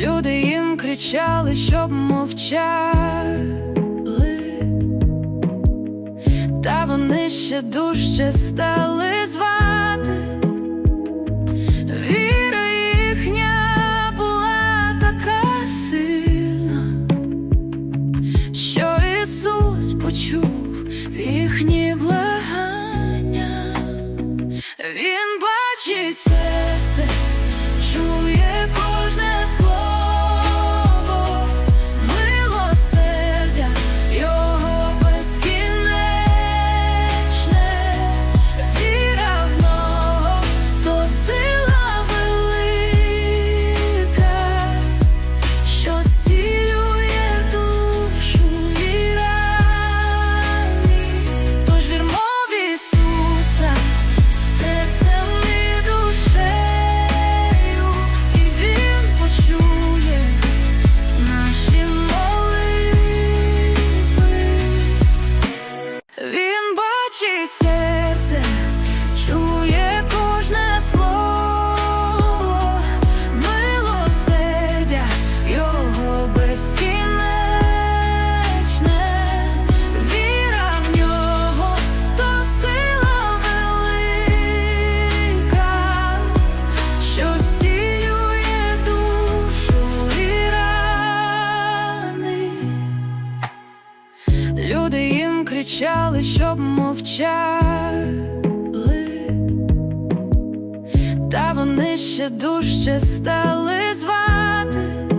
Люди їм кричали, щоб мовчали, та вони ще дужче стали звати. Віра їхня була така сильна, що Ісус почув їхні благання. Він бачить серце, чує. Бачить кричали, щоб мовчали, та вони ще дужче стали звати.